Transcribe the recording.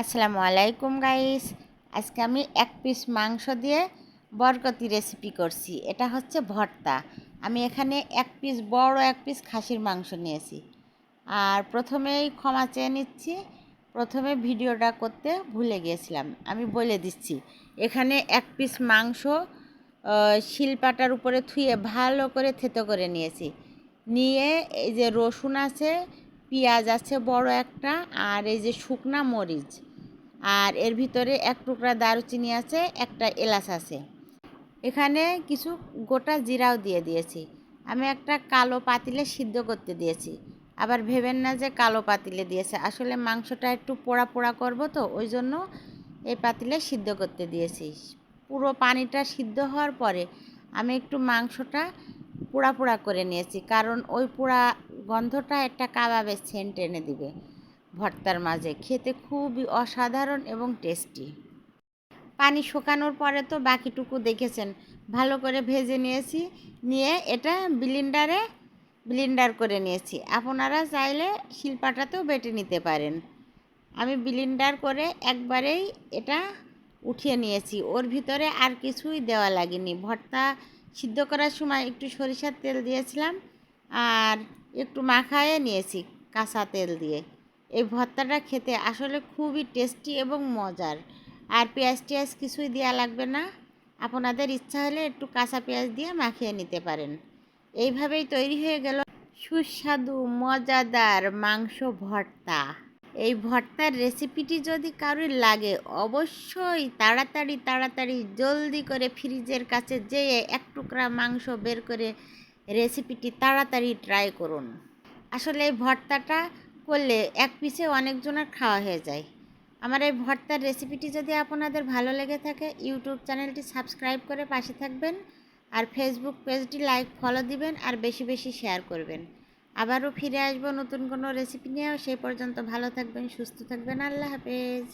আসসালামু আলাইকুম গাইস আজকে আমি এক পিস মাংস দিয়ে বরকতি রেসিপি করছি। এটা হচ্ছে ভর্তা। আমি এখানে এক পিস বড় এক পিস খাসির মাংস নিয়েছি। আর প্রথমেই ক্ষমা চেয়ে নিচ্ছি। প্রথমে ভিডিওটা করতে ভুলে গিয়েছিলাম আমি বলে দিচ্ছি, এখানে এক পিস মাংস শিলপাটার উপরে থুয়ে ভালো করে থেতো করে নিয়েছি। নিয়ে এই যে রসুন আছে পেঁয়াজ আছে বড় একটা আর এই যে শুকনা মরিচ। আর এর ভিতরে এক টুকরা দারুচিনি আছে, একটা এলাচ আছে। এখানে কিছু গোটা জিরাও দিয়ে দিয়েছি। আমি একটা কালো পাতিলে সিদ্ধ করতে দিয়েছি। আবার ভেবেন না যে কালো পাতিলে দিয়েছে। আসলে মাংসটা একটু পোড়া পোড়া করব তো, ওই জন্য এই পাতিলে সিদ্ধ করতে দিয়েছি। পুরো পানিটা সিদ্ধ হওয়ার পরে আমি একটু মাংসটা পোড়া পোড়া করে নিয়েছি। কারণ ওই পোড়া গন্ধটা একটা কাবাবের সেন্ট এনে দিবে। ভর্তার মাঝে খেতে খুবই অসাধারণ এবং টেস্টি। পানি শুকানোর পরে তো বাকিটুকু দেখেছেন। ভালো করে ভেজে নিয়েছি, নিয়ে এটা ব্লিন্ডারে, ব্লিন্ডার করে নিয়েছি। আপনারা চাইলে শিলপাটাতেও বেটে নিতে পারেন। আমি ব্লিন্ডার করে একবারেই এটা উঠিয়ে নিয়েছি। ওর ভিতরে আর কিছুই দেওয়া লাগেনি। ভর্তা সিদ্ধ করার সময় একটু সরিষার তেল দিয়েছিলাম, আর একটু মাখায়ে নিয়েছি কাঁচা তেল দিয়ে। এই ভর্তাটা খেতে আসলে খুবই টেস্টি এবং মজার। আর পেঁয়াজ টিয়াজ কিছুই দেওয়া লাগবে না। আপনাদের ইচ্ছা হলে একটু কাঁচা পেঁয়াজ দিয়ে মাখিয়ে নিতে পারেন। এইভাবেই তৈরি হয়ে গেল সুস্বাদু, মজাদার মাংস ভর্তা। এই ভর্তার রেসিপিটি যদি কারোর লাগে, অবশ্যই তাড়াতাড়ি তাড়াতাড়ি জলদি করে ফ্রিজের কাছে যেয়ে এক টুকরা মাংস বের করে রেসিপিটি তাড়াতাড়ি ট্রাই করুন। আসলে এই ভর্তাটা করলে এক পিসে অনেকজনের খাওয়া হয়ে যায়। আমার এই ভর্তার রেসিপিটি যদি আপনাদের ভালো লেগে থাকে, ইউটিউব চ্যানেলটি সাবস্ক্রাইব করে পাশে থাকবেন আর ফেসবুক পেজটি লাইক, ফলো দিবেন আর বেশি বেশি শেয়ার করবেন। আবারও ফিরে আসব নতুন কোনো রেসিপি নিয়েও। সেই পর্যন্ত ভালো থাকবেন, সুস্থ থাকবেন। আল্লাহ হাফেজ।